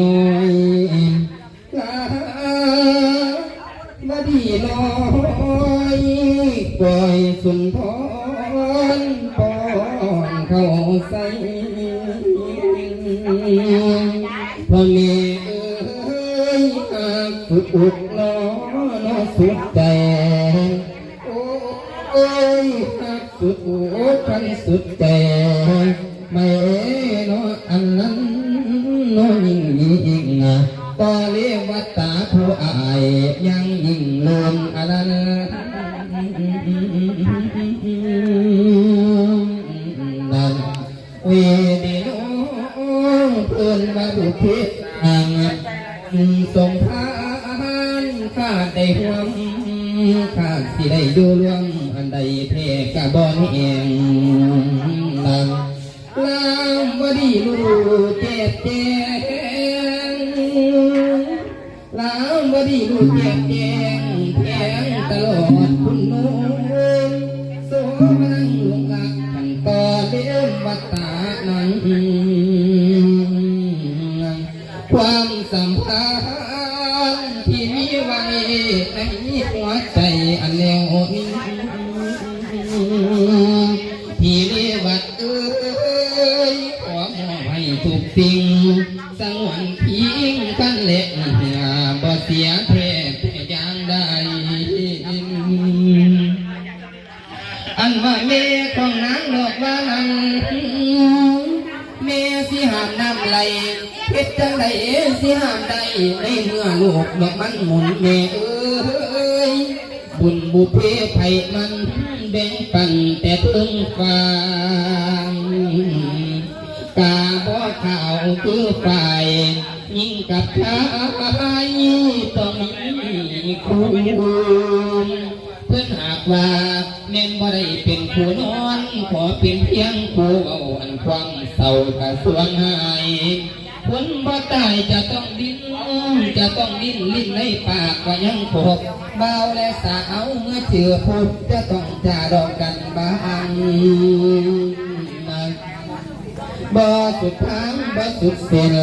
น้อยลาบดีน้อยปล่อยสุนทรปอนเข้าใส่พ่อแม่เอ้ยหากสุดอุดล้อน้อสุดใจโอ้ยหักสุดโอ้พันสุดใจไม่ ยิ่งลมอันนั้นนั่นเวดีโนเพื่อนมาดูพชรนางทรงพานข้าได้ห่วงข้าสิได้ดูเรื่องอันใดเทกะบอนเองลังลางบดีรู้เจ็บแจงลางบดีรู้เจ็บแจง โซมานั่งลงรักกันต่อเลี้ยมวัตตานังความสัมพันธ์ที่มีไว้ในหัวใจอันแนวนี้ที่เรว่าเอ้ยขอมอบให้ทุกสิ่งสงวนทิ้งกันเล็กบ่เสียเทศอย่างใด อันว่าเมของนางดอกว่านังเมสิหามน้ำไหลเพชรจังใดสิหามได้ในเมื่อลูกดอกมันหมุนเมเอ้ยบุญบุพเพไผมันแบ่งปันแต่เพิ่งฟังกาบ่ข่าวคือฝ่ายยิ่งกับชายต้องมีคู่เพื่อนหากว่า แม่นบ่ได้เป็นผู้นอนขอเป็นเพียงผู้เอาอันความเศร้ากระสวงหายคนบ่ตายจะต้องดิ้นจะต้องดิ้นลิ้นในปากก็ยังพบเบาและสาวเมื่อเจอพบจะต้องจาดอกกันบ้างบ่สุดทางบ่สุดเส้น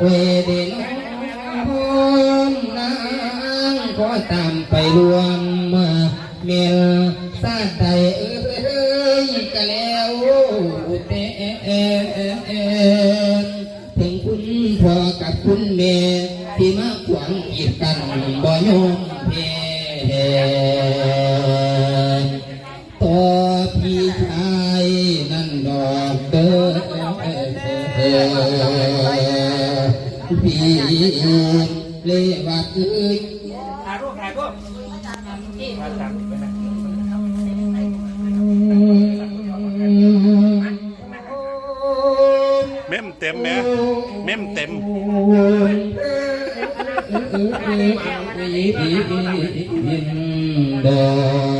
เวเดนอนนางขอตามไปรวมมา เมลซาใดเอ้ยก็แล้วแต่ถึงคุณพ่อกับคุณแม่ที่มาขวางกีดกันบ่ยอมแพ้ต่อพี่ชายนั่นดอกเด้อพี่เลวัดเอ้ยถ่ายรูปถ่ายรูป มาตัดไปนะเมมเต็มแม่เมมเต็มดอ